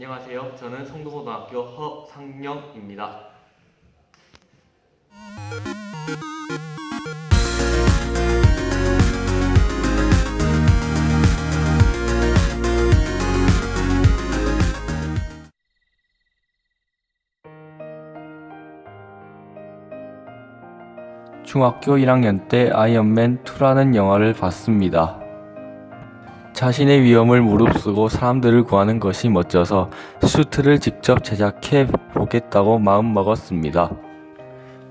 안녕하세요. 저는 성도고등학교 허상영입니다. 중학교 1학년 때 아이언맨 2라는 영화를 봤습니다. 자신의 위험을 무릅쓰고 사람들을 구하는 것이 멋져서 슈트를 직접 제작해 보겠다고 마음먹었습니다.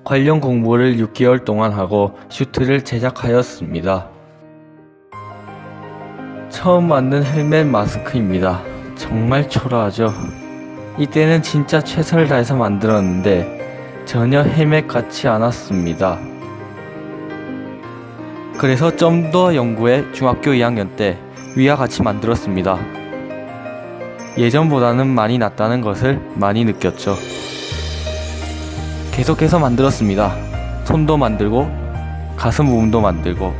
관련 공부를 6개월 동안 하고 슈트를 제작하였습니다. 처음 만든 헬멧 마스크입니다. 정말 초라하죠. 이때는 진짜 최선을 다해서 만들었는데 전혀 헬멧 같지 않았습니다. 그래서 좀 더 연구해 중학교 2학년 때 위와 같이 만들었습니다. 예전보다는 많이 낫다는 것을 많이 느꼈죠. 계속해서 만들었습니다. 손도 만들고 가슴 부분도 만들고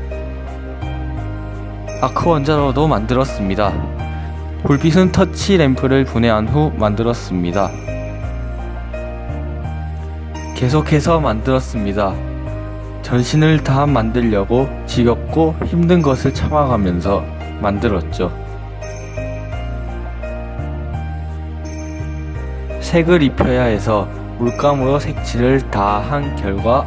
아크 원자로도 만들었습니다. 불빛은 터치 램프를 분해한 후 만들었습니다. 계속해서 만들었습니다. 전신을 다 만들려고 지겹고 힘든 것을 참아가면서 만들었죠. 색을 입혀야 해서 물감으로 색칠을 다 한 결과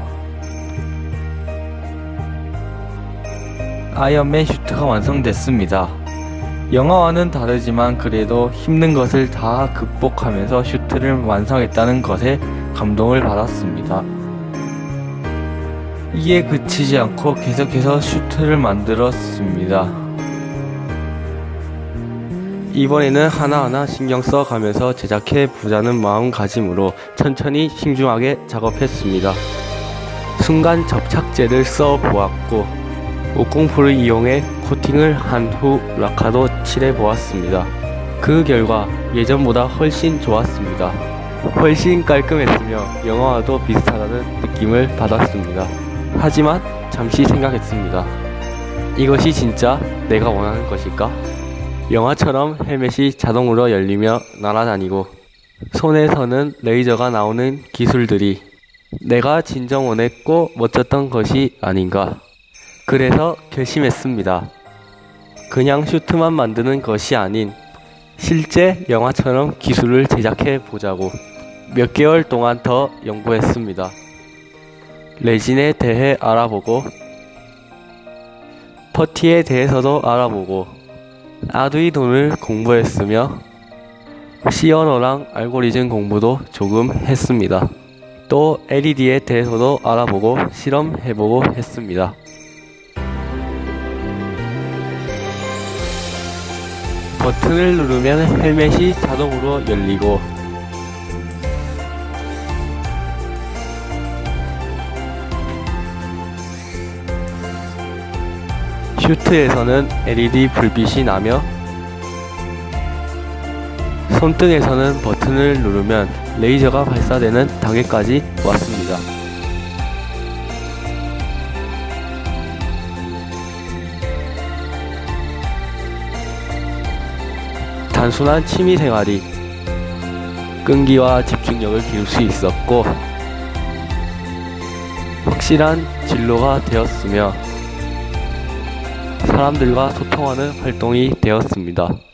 아이언맨 슈트가 완성됐습니다. 영화와는 다르지만 그래도 힘든 것을 다 극복하면서 슈트를 완성했다는 것에 감동을 받았습니다. 이에 그치지 않고 계속해서 슈트를 만들었습니다. 이번에는 하나하나 신경 써 가면서 제작해 보자는 마음가짐으로 천천히 신중하게 작업했습니다. 순간 접착제를 써 보았고 옷공풀을 이용해 코팅을 한 후 라카도 칠해 보았습니다. 그 결과 예전보다 훨씬 좋았습니다. 훨씬 깔끔했으며 영화와도 비슷하다는 느낌을 받았습니다. 하지만 잠시 생각했습니다. 이것이 진짜 내가 원하는 것일까? 영화처럼 헬멧이 자동으로 열리며 날아다니고 손에서는 레이저가 나오는 기술들이 내가 진정 원했고 멋졌던 것이 아닌가. 그래서 결심했습니다. 그냥 슈트만 만드는 것이 아닌 실제 영화처럼 기술을 제작해 보자고 몇 개월 동안 더 연구했습니다. 레진에 대해 알아보고 퍼티에 대해서도 알아보고 아두이돈을 공부했으며 시어러랑 알고리즘 공부도 조금 했습니다. 또 LED에 대해서도 알아보고 실험해보고 했습니다. 버튼을 누르면 헬멧이 자동으로 열리고 슈트에서는 LED 불빛이 나며 손등에서는 버튼을 누르면 레이저가 발사되는 단계까지 왔습니다. 단순한 취미 생활이 끈기와 집중력을 기울 수 있었고 확실한 진로가 되었으며 사람들과 소통하는 활동이 되었습니다.